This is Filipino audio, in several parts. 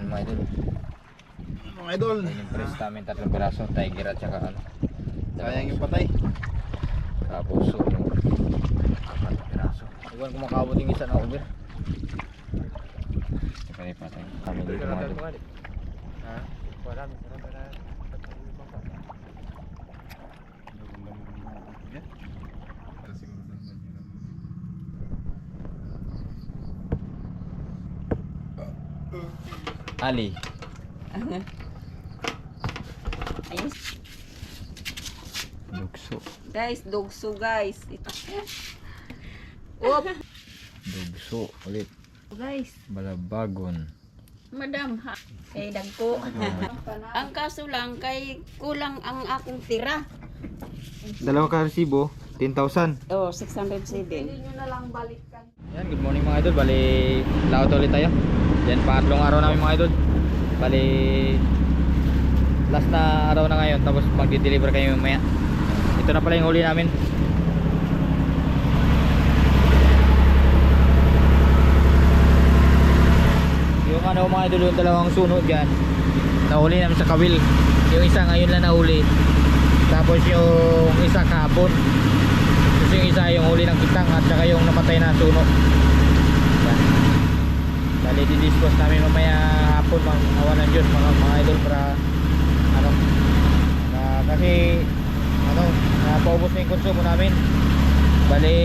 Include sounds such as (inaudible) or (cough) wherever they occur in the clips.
Yan mga idol. Mga idol. Yan yung press namin tatlong piraso. Tiger at saka ano. Sayang yung patay. Tapos so, apat na piraso. Iwan kung makabot yung isa na over. Saka rin patay. Kami dito mga idol. Ali. (laughs) Ayos. Dugso. Guys, dogso guys. Ito. Oop. Dugso. Ulit. Guys, Balabagon. madam ha. Kay dagko. (laughs) ang kaso lang kay kulang ang akong tira. Dalawa ka resibo. 10,000. Oh, 607. Yan, good morning mga idol. Bali, laot ulit tayo. Yan, pangatlong araw namin mga idol. Bali, last na araw na ngayon. Tapos magdi-deliver kayo mamaya. Ito na pala yung huli namin. Yung ano mga idol, yung dalawang sunod dyan. Nahuli namin sa kawil. Yung isa ngayon lang nahuli. Tapos yung isa kahapon. Yung isa yung huli ng kitang at saka yung namatay na suno. Dali di-dispose namin mamaya hapon mga awan ng Diyos mga, mga idol para ano na, kasi ano napaubos na yung konsumo namin. Bali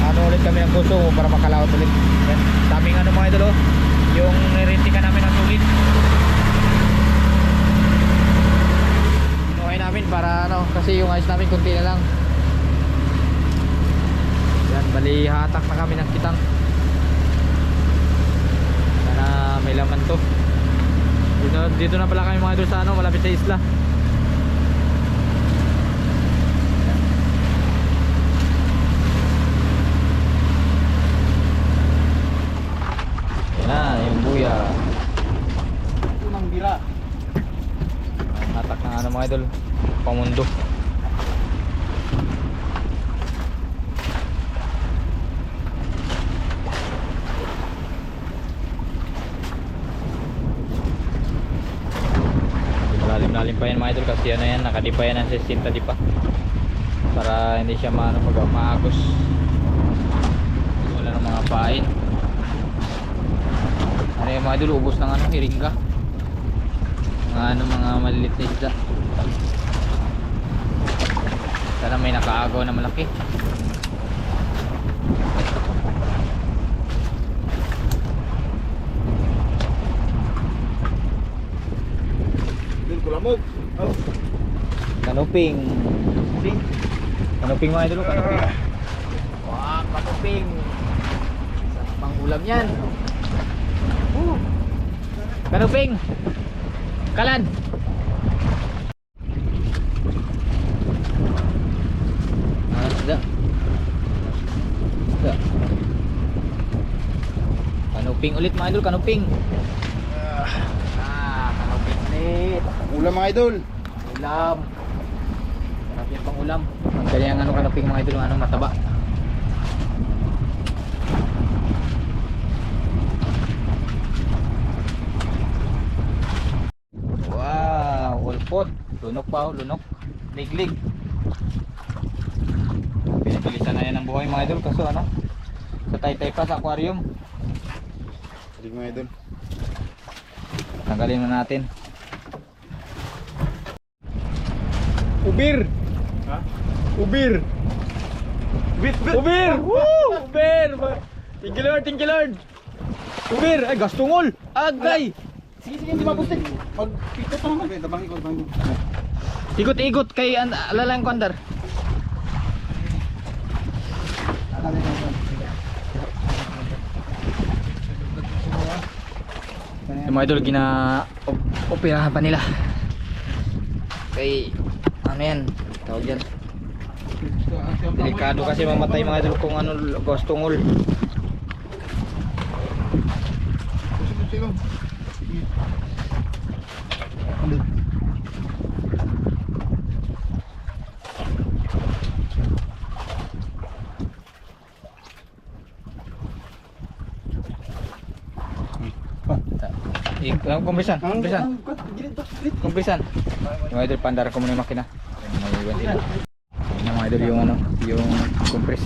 ano ulit kami ng konsumo para makalaot ulit. Yan. Daming ano mga idol oh. Yung nirintikan namin ng sulit. Inuhay namin para ano kasi yung ayos namin kunti na lang. Bali hatak na kami ng kitang. Sana may laman to. Dito, dito na pala kami mga idol sa ano, malapit sa isla. Yan. Na, yung buya. Unang bira. Hatak ng ano mga idol, pamundo. Malalim-lalim pa yan mga idol kasi ano yan, nakadipa yan ng 60 di pa. Para hindi siya maano pag maagos. Wala ng mga pain. Ano yung mga idol, ubos ng ano, hiringga mga ano mga maliliit na isda sana may nakaagaw na malaki Doon kulamog. Oh. Kanuping. Kanuping mga idol kanuping. Wah kanuping. Pang ulam yan. Uh. kanuping. Kalan. Ah isda isda kanuping ulit mga idol kanuping. ah kanuping ulit Ulam mga idol. ulam. Sarap yan pang ulam. Ang galing ang ano kanuping mga idol ano mataba. Wow ulpot lunok pa oh, lunok. Liglig. Pinipilisan na yan ang buhay mga idol. Kaso ano sa taytay pa sa aquarium. Sige mga idol. tanggalin na natin Ubir. Ha? Ubir. Bit. Ubir! Woo! Ubir! Thank you Lord, thank you Lord! Ubir! Ay, gastungol! Agay! Sige, sige, hindi mapustik. Mag-pikot na naman. Tabang ikot, tabang ikot. Ikot-ikot kay and, alalang ko andar. Yung mga idol, gina op operahan pa nila. Kay, ano yan, tawag yan. Delikado kasi mamatay mga idol kung ano gastungol. Sige, kumpisan, Ang kumpisan. ang. Kumpisan. Yung idol, pandara ko muna yung makina. May iwan sila. Yung mga idol yung ano, yung compress.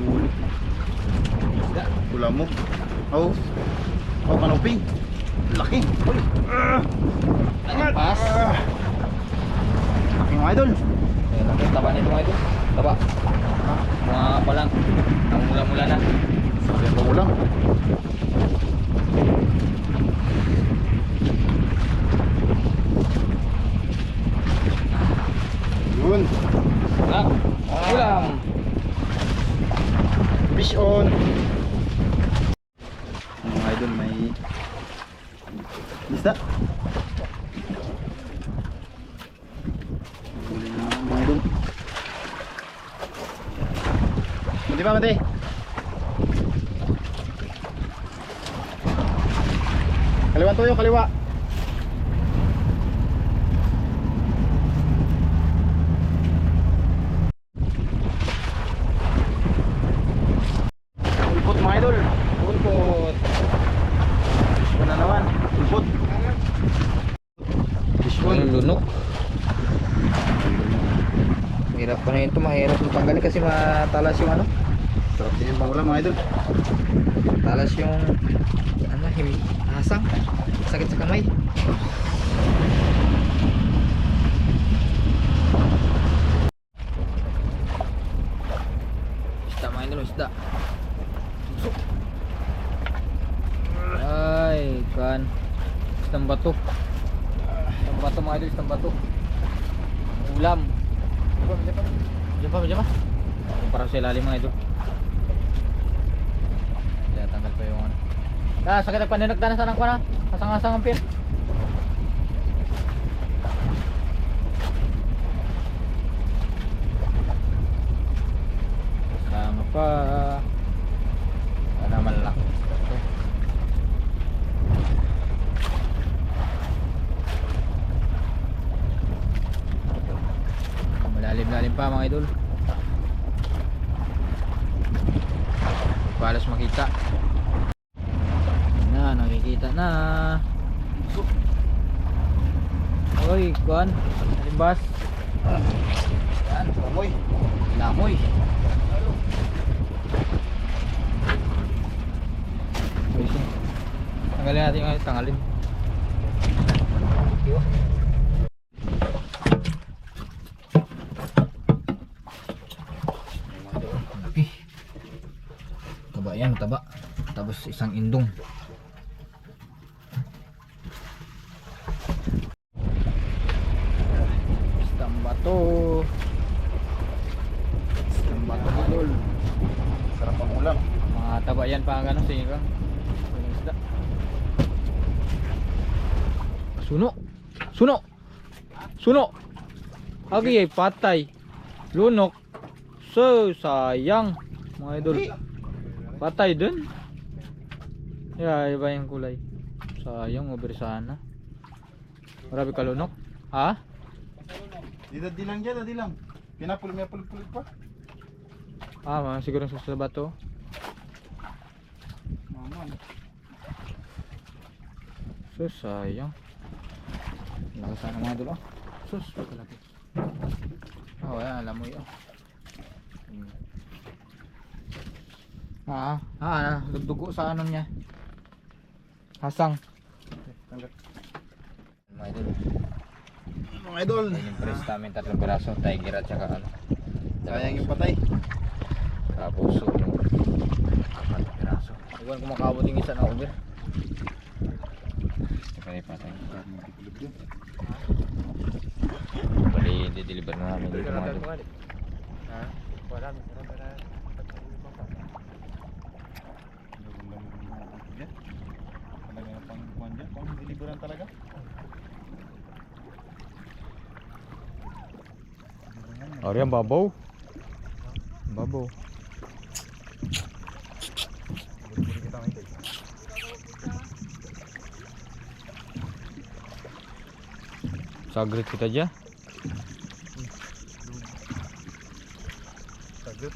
Huli. Pula mo. Oh. Oh, kanuping. Laki. Uy. Pas. Laki mga idol. Ang taba nito mga idol. Taba. Mga pa lang. Namula-mula na. Sabi ko ulang. Yun. Ah, ulam. Fish on. Mga idol may isda. Huli na mga idol. Mati pa, mati. Tuyo, kaliwa. Ulpot mga idol. On na naman. Ulpot. Fish on. Yung lunok. Hirap pa na yun ito. Mahirap yung tanggalin kasi matalas yung ano. Sarap din yung pangulam mga idol. Talas yung ano, him, hasang. Sakit sa kamay. Isda mga idol, isda. Ay, kan. Isdang bato. Isdang bato mga idol, isdang bato. Ulam. Diyan pa, diyan pa. Parang sa ilalim mga idol. Kaya tanggal pa yung ano. Ah, sakit ang paninagdanas anang ko na. Kasang-asang ang pin. Sama pa. Para malaki. Ito. Malalim-lalim pa mga idol. Palas makita. Na, nakikita na. Oy, kuan. Limbas. Yan. Lamoy. Oy, sin. Tanggalin natin yung. Iwa. Laki. Taba yan, taba. Tapos isang indong. Isang bato. Isang bato idol. Sarap ang ulam. Mga taba yan pa ang ano, sinigang. Walang isda. Suno. Suno. Suno. Agi ay patay. Lunok. So, sayang. Mga idol. Patay dun. Yeah, iba yung kulay. Sayang, over sana. Marami kalunok. Ha? Di di lang dyan, di lang. Pinapul, may pulit-pulit pa. Ah, mga siguro sa bato. Maman. Sus, sayang. Lakas sana mga idol. oh. Sus, pagkalaki. Oh, yan, alam mo yun. Hmm. Ah, ah, dugdugo sa ano niya. Hasang. Tanggal. Mga idol. Mga idol. Yan yung press namin tatlong piraso, tiger at saka ano. Sayang yung patay. Tapos so, apat piraso. Iwan kung makabot yung isa na over. Saka yung patay. Bali, di-deliver na namin dito mga idol. Talaga pang kuwan dyan, pang deliveran talaga. Ariyan, babaw. Babaw. Sagrit kita aja. Sagot.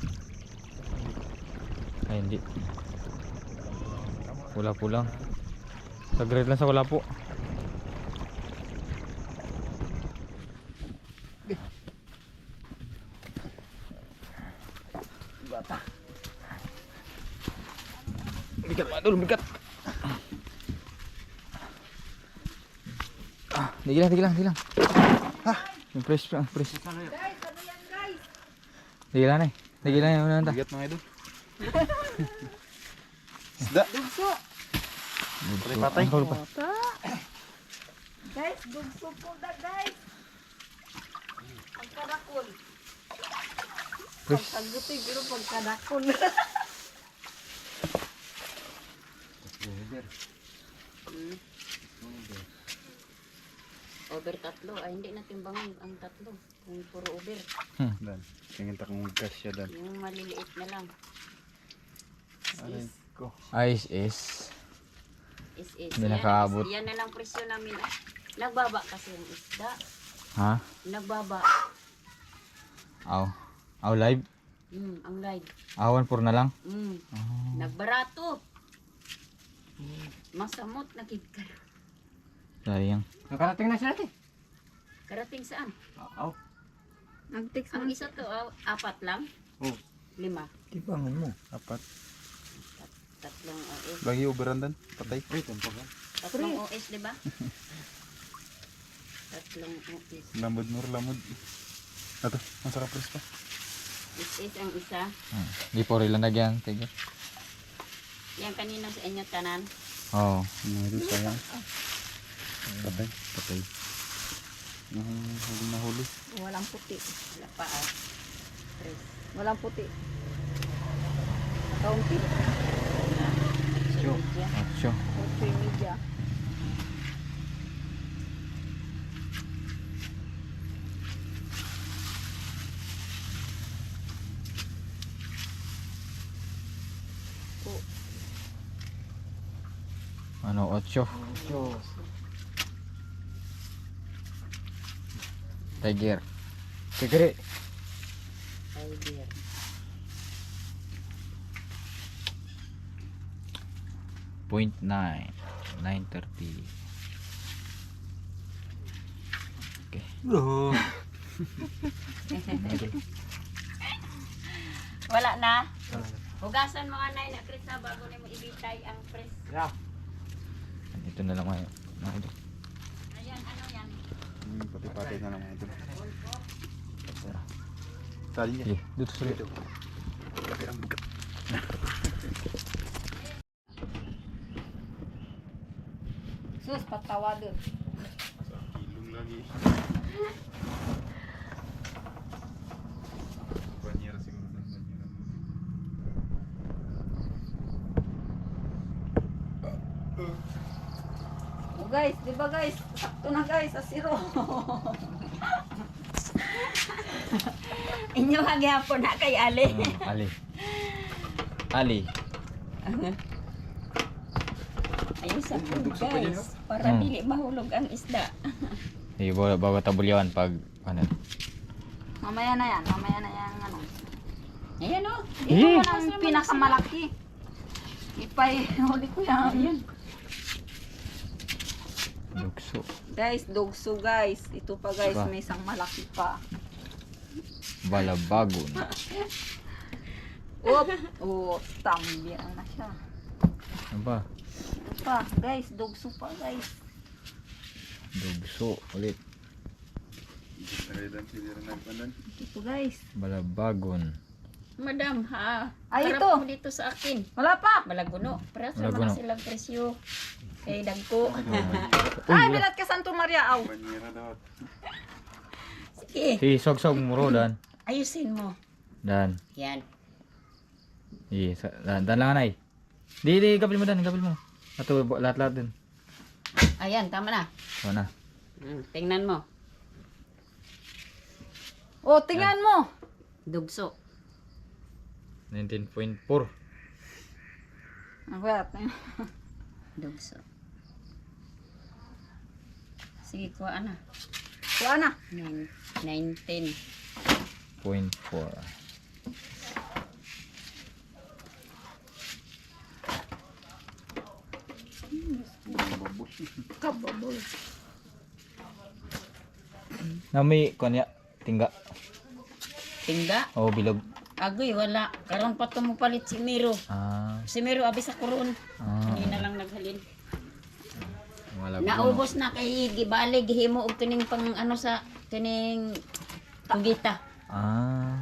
Ay, hindi. Wala po lang. Sa grade lang sa wala po. Bigat mga idol, bigat. Tigil lang, tigil lang, tigil lang. Ah, yung press, yung press. Tigil lang eh. Tigil lang yung unang Bigat mga idol. (laughs) Isda. Patay. Ano pa? Guys, dugso po na guys. Ang kadakol. Press. Pagkaguti, pero pagkadakol. (laughs) Hmm. Over tatlo. Ay, hindi natin bangon ang tatlo. Kung puro over. Dan. Tingin ta kung gas siya dan. Yung maliliit na lang. Is, ko. Ice is. is, is. Hindi Yan, nakaabot. Yan na lang presyo namin. ah. Nagbaba kasi yung isda. Ha? Nagbaba. Aw. Aw live. Mm, ang live. Awan puro na lang. Mm. Nagbarato. Masamot na ka. Sayang. Nakarating na siya natin. Karating saan? Aw. Nag-text Ang isa to, ah, apat lang? Oh. Lima. Tibangan mo. Apat. Tatlong OS. Lagi uberan dan. Patay. Ay, tampak ka. Tatlong OS, di ba? (laughs) Tatlong OS. Lamod mo, lamod. Ato, masarap press pa. Is is ang isa. Hmm. Di po rin lang nagyan. Tigil. Yan kanina sa inyo tanan. Oo. Mga idol, sayang. Patay. Patay. Nahuli huli na huli. Walang puti. Wala pa ah. Tres. Walang puti. Kaunti. Sure. Ocho. Kaunti media. Ano? Ocho. Tiger. Tiger. Ay, dear. Point nine. Nine thirty. Okay. (laughs) Wala na. Hugasan mga nay na Krista bago nimo ibitay ang press. Ito na lang idol. Ayan, ano? Hmm, pati-pati na lang idol. Tali niya. Sige, dito sa dito. Sus, patawa doon. Lagi. Siguro. Banyera. Oh, guys, di ba guys? Sakto na guys, sa zero. Inyo hagyapon na kay Ali. Ah, Ali. Ali. Ayun sa food guys. Para Hmm. dili mahulog ang isda. Sige, bawa, bawa tabulyawan pag ano. mamaya na yan, mamaya na yan. Ano. Ayan o. Ito mo na ang pinakamalaki. Ipay, (laughs) huli ko yan. Ayan. Lukso. Guys, dogso guys. Ito pa guys, Diba? may isang malaki pa. Balabagon. (laughs) Oop! Oh, tambihan na siya. Ano ba? Ito pa, guys, dogso pa guys. Lugso. Ulit. Ito guys. Balabagon. Madam ha. Ay, Harap ito. mo dito sa akin. Wala pa! Balaguno. Para sa Balaguno. mga silang presyo. Kay dagko. Ay, bilat ka Santo Maria, aw. Banyera daw. Sige. Si sog-sog mo ro, Dan. Ayusin mo. Dan. Yan. Sige, sa- Dan, dan lang anay. Di, di, gapil mo Dan, gapil mo. Ato, bu- lahat-lahat din. Ayan, tama na. So na. Hmm, tingnan mo. Oh, tingnan mo. Dugso. 19.4. Ang bilat. (laughs) Dugso. Sige, kuha na. Kuha na. 19. 0.4. Kababol. Nami, kunya, tingga. Tingga? Oh, bilog. Agoy, wala. Karon pa to mo palit si Miro. Ah. Si Miro, abis ako roon. Ah. Wala Naubos na kay gibali gihimo og tining pang ano sa tining tugita. Ah.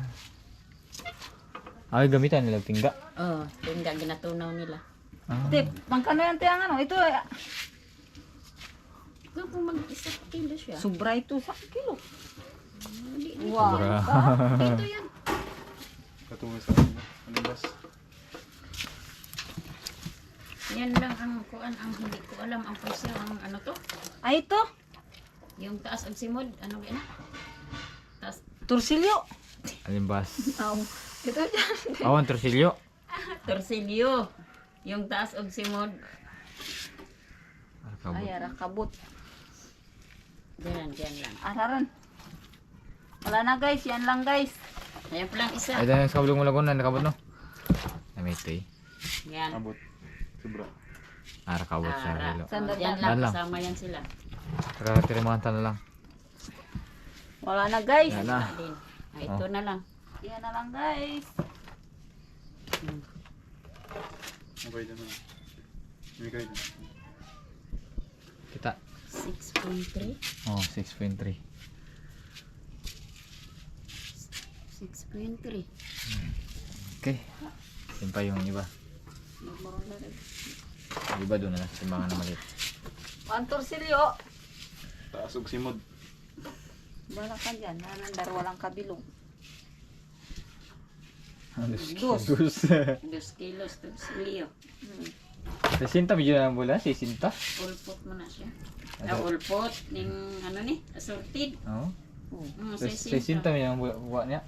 Ay, gamitan nila tingga. Oh, tingga ginatunaw nila. Ah. Tip, pangkano yan tiyang ano? Ito, eh, Kung kung mag isa kilo siya. sobra ito sa kilo. Hindi, Wow. Sobra. Dito yan. (laughs) Katungay sa kanila. Anong bas? Yan lang ang kuan ang hindi ko alam ang presyo ang ano to. Ay, ito. Yung taas ang simod, ano gina? Taas Tursilyo. Alimbas. Oh. Ito dyan. Awan torsilyo. (laughs) torsilyo. Yung taas og simod. Kabot. Ay, ara, kabut. Diyan, diyan lang. Araran. Wala na guys, yan lang guys. Ayan pa lang isa. Ay, dahil sa kabulong mo lagon na nakabot no. Ay, may tay. Yan. Abot. Sobra. Ara kabot sa Ara. relo. Sandali. Yan lang, lang. kasama yan sila. Tara, tirimahan na lang. Wala na guys. Yan na. Din. Ay, ito na lang. Yan na lang guys. Okay na. May kayo na. Kita. 6.3. Oh, 6.3. 6.3. Okay. Yun pa yung iba. Yung iba doon na lang. Simbangan na maliit. Ang tursilyo. Taas og simod. Wala ka dyan. Nanandar, walang kabilong. Dos. Dos. 2 kilos, torsilyo. Sisinta, medyo na bula. Sisinta. Ulpot mo na siya. Ah, ulpot. Ning ano ni? Assorted. Oo. Mm, Sisinta, medyo lang buwa niya.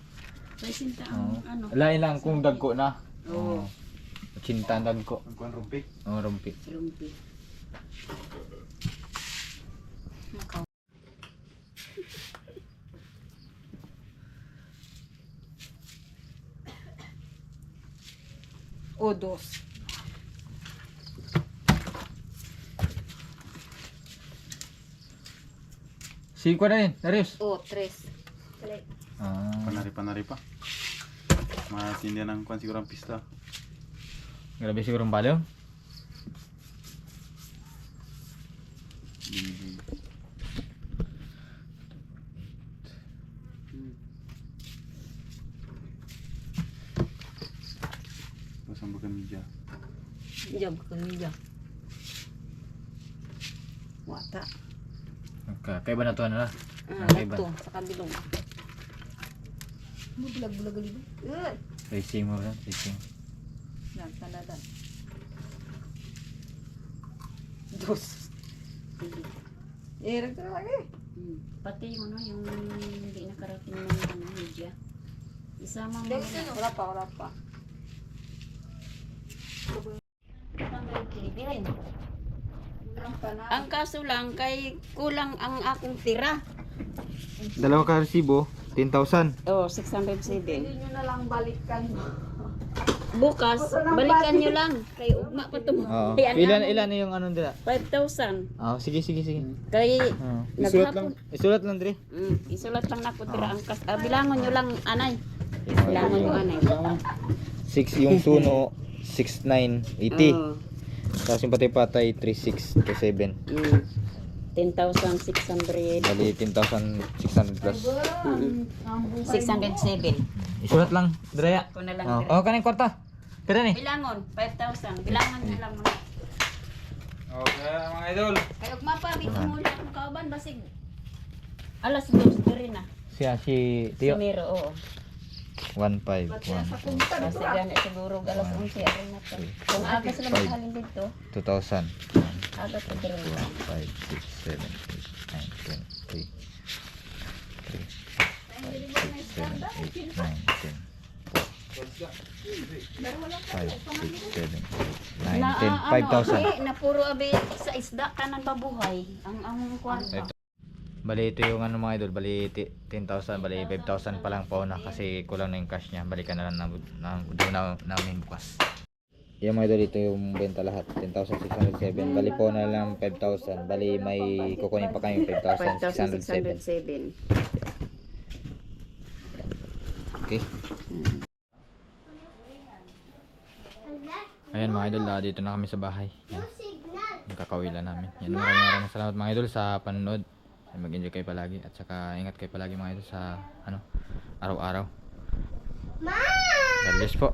Sisinta Oo. ang ano. Lain lang kung dagko na. Oo. Cinta ang dagko. Ang kuhan rumpi. Oo, rumpi. Lumpi. O, dos. Si ko na rin, Darius. O, tres. Ah. Panari panari pa. Matindihan ng kuhan siguro ang pista. Grabe siguro ang balong. Binigay. Tapos ang bagang media. Diyan, kang niya. Wata. Okay, kaiba na to na lang. Ah, Okay ba? ito, sa kabilong. Bulag-bulag gali ba? Eh, Racing mo lang, racing. Yan, tanadan. Dos. Eh, ragta na lagi. Hmm. Pati yung ano, yung hindi nakarating ng ano, media. Isama mo na. Wala pa, wala pa. Ang kaso lang, kay kulang ang akong tira. Dalawa ka resibo, 10,000. Oh, 607. Hindi nyo na lang balikan. Bukas, balikan nyo lang. Kay ugma pa ito. Oo. Kay Ilan ilan na yung ano nila? 5,000. Ah, sige sige sige. Kay Oo. Isulat lang. naghapon. Isulat lang dire. Mm, isulat lang na ko tira ang kas. Ah, bilangon nyo lang, anay. Bilangon nyo, anay. 6 yung suno, 69, 80. (laughs) Oo. Tapos yung patay-patay, 36 to 7. Mm. 10,600. Bali, 10,600 plus. 607. Isulat lang, Drea. Ko na lang. Oh, oh kanang kwarta. Kada ni. Bilangon, 5,000. Bilangan nyo lang muna. Okay, mga idol. Kay ugma pa, may tumuli akong kauban, basig. Alas 2, diri na. Siya, si Si Tio. Miro, oo. 151. Kasi gani siguro alas 11 ari na to. Kung aga sila maghalin dito, 2,000. aga to diri. 5, 6, 7, 8, 9, 10, 3. 3, 5, 6, 7, 8, 9, 10. 5, 6, 7, 8, 9, 10. 5,000. Ano, na puro abi sa isda kanan babuhay. Ang ang kwarta. Bali ito yung ano mga idol, bali ti- 10,000, bali 5,000 pa lang pauna kasi kulang na yung cash niya. Balikan na lang na, na, doon na namin bukas. Yung mga idol, ito yung benta lahat. 10,607. Bali po na lang 5,000. Bali may kukunin pa kami 5,607. 5,607. Okay. Ayan mga idol, ah, dito na kami sa bahay. Yan. Yung kakawilan namin. Yan, maraming maraming salamat mga idol sa panonood. Yan, Mag-enjoy kayo palagi at saka ingat kayo palagi mga idol sa ano, araw-araw. God bless po.